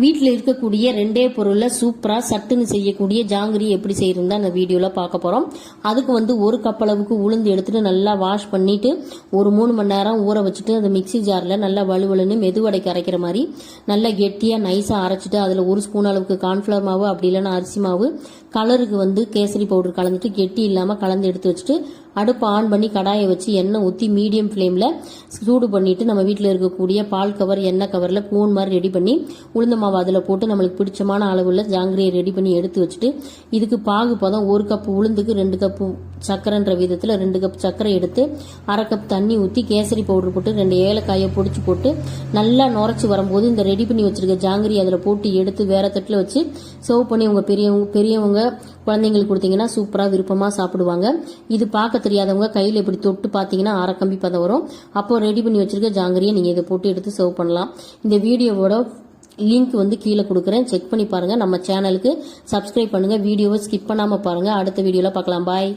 வீட்டில் இருக்கக்கூடிய ரெண்டே பொருளில் சூப்பராக சட்டுன்னு செய்யக்கூடிய ஜாங்கிரி எப்படி செய்யறது அந்த வீடியோவில் பார்க்க போகிறோம் அதுக்கு வந்து ஒரு கப் அளவுக்கு உளுந்து எடுத்துட்டு நல்லா வாஷ் பண்ணிட்டு ஒரு மூணு மணி நேரம் ஊற வச்சுட்டு அந்த மிக்ஸி ஜாரில் நல்லா வலுவலுன்னு மெதுவடைக்கு அரைக்கிற மாதிரி நல்லா கெட்டியாக நைஸாக அரைச்சிட்டு அதில் ஒரு ஸ்பூன் அளவுக்கு கார்ன்ஃப்ளவர் மாவு அப்படி இல்லைன்னா அரிசி மாவு கலருக்கு வந்து கேசரி பவுடர் கலந்துட்டு கெட்டி இல்லாமல் கலந்து எடுத்து வச்சுட்டு அடுப்பு ஆன் பண்ணி கடாயை வச்சு எண்ணெய் ஊற்றி மீடியம் ஃப்ளேமில் சூடு பண்ணிவிட்டு நம்ம வீட்டில் இருக்கக்கூடிய பால் கவர் எண்ணெய் கவரில் கூன் மாதிரி ரெடி பண்ணி உளுந்த மாவு அதில் போட்டு நம்மளுக்கு பிடிச்சமான அளவில் ஜாங்கிரியை ரெடி பண்ணி எடுத்து வச்சுட்டு இதுக்கு பாகு பதம் ஒரு கப் உளுந்துக்கு ரெண்டு கப்பு சர்க்கரைன்ற விதத்தில் ரெண்டு கப் சர்க்கரை எடுத்து அரை கப் தண்ணி ஊற்றி கேசரி பவுடர் போட்டு ரெண்டு ஏலக்காயை பொடிச்சு போட்டு நல்லா நுரைச்சி வரும்போது இந்த ரெடி பண்ணி வச்சுருக்க ஜாங்கிரி அதில் போட்டு எடுத்து வேற தட்டில் வச்சு சர்வ் பண்ணி உங்கள் பெரியவங்க பெரியவங்க குழந்தைங்களுக்கு கொடுத்தீங்கன்னா சூப்பராக விருப்பமாக சாப்பிடுவாங்க. இது பார்க்க தெரியாதவங்க கையில் இப்படி தொட்டு பார்த்தீங்கன்னா அரை கம்பி பதம் வரும். அப்போ ரெடி பண்ணி வச்சுருக்க ஜாங்கிரியை நீங்கள் இதை போட்டு எடுத்து சர்வ் பண்ணலாம். இந்த வீடியோவோட லிங்க் வந்து கீழே கொடுக்குறேன். செக் பண்ணி பாருங்கள் நம்ம சேனலுக்கு சப்ஸ்கிரைப் பண்ணுங்கள் வீடியோவை ஸ்கிப் பண்ணாமல் பாருங்கள் அடுத்த வீடியோவில் பார்க்கலாம். பாய்